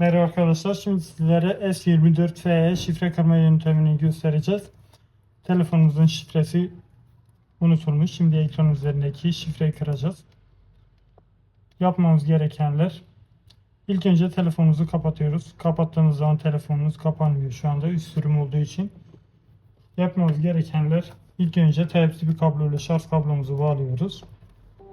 Merhaba arkadaşlar. Şimdi sizlere S24FE şifre kırma yöntemini göstereceğiz. Telefonumuzun şifresi unutulmuş. Şimdi ekran üzerindeki şifreyi kıracağız. Yapmamız gerekenler İlk önce telefonumuzu kapatıyoruz. Kapattığımız zaman telefonumuz kapanmıyor şu anda üst sürüm olduğu için. Yapmamız gerekenler ilk önce Type-C bir kablo ile şarj kablomuzu bağlıyoruz.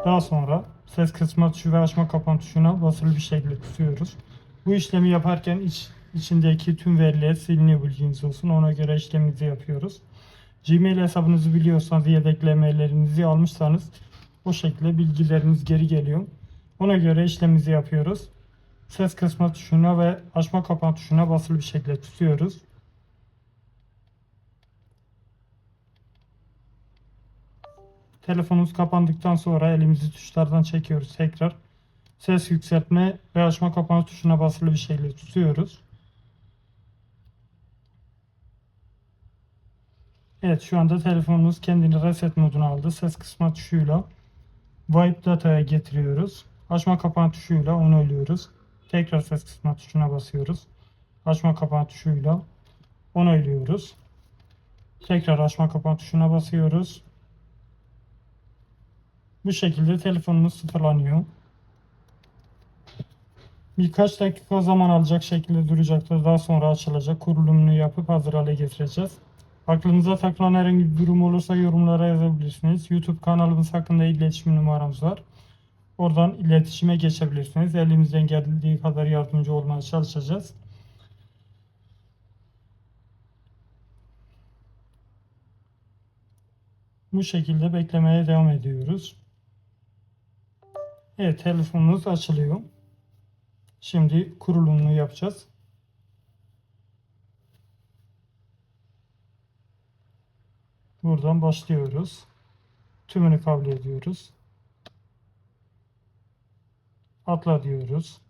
Daha sonra ses kısma tuşu ve açma kapan tuşuna basılı bir şekilde tutuyoruz. Bu işlemi yaparken iç, içindeki tüm veriler siliniyor bilginiz olsun. Ona göre işlemimizi yapıyoruz. Gmail hesabınızı biliyorsanız yedeklemelerinizi almışsanız o şekilde bilgileriniz geri geliyor. Ona göre işlemimizi yapıyoruz. Ses kısma tuşuna ve açma kapan tuşuna basılı bir şekilde tutuyoruz. Telefonumuz kapandıktan sonra elimizi tuşlardan çekiyoruz tekrar. Ses yükseltme ve açma kapama tuşuna basılı bir şekilde tutuyoruz. Evet şu anda telefonumuz kendini reset moduna aldı. Ses kısma tuşuyla wipe data'ya getiriyoruz. Açma kapama tuşuyla onaylıyoruz. Tekrar ses kısma tuşuna basıyoruz. Açma kapama tuşuyla onaylıyoruz. Tekrar açma kapama tuşuna basıyoruz. Bu şekilde telefonumuz sıfırlanıyor. Birkaç dakika zaman alacak şekilde duracaktır. Daha sonra açılacak. Kurulumunu yapıp hazır hale getireceğiz. Aklınıza takılan herhangi bir durum olursa yorumlara yazabilirsiniz. YouTube kanalımız hakkında iletişim numaramız var. Oradan iletişime geçebilirsiniz. Elimizden geldiği kadar yardımcı olmaya çalışacağız. Bu şekilde beklemeye devam ediyoruz. Evet telefonumuz açılıyor. Şimdi kurulumunu yapacağız. Buradan başlıyoruz. Tümünü kabul ediyoruz. Atla diyoruz.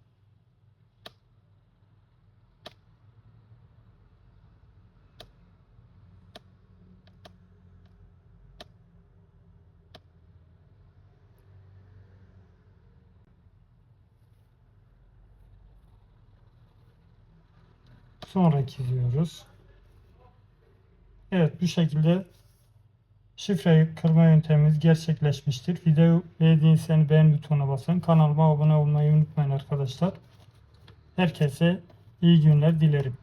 Sonraki diyoruz. Evet bu şekilde şifreyi kırma yöntemimiz gerçekleşmiştir. Video beğendiyseniz beğen butonuna basın. Kanalıma abone olmayı unutmayın arkadaşlar. Herkese iyi günler dilerim.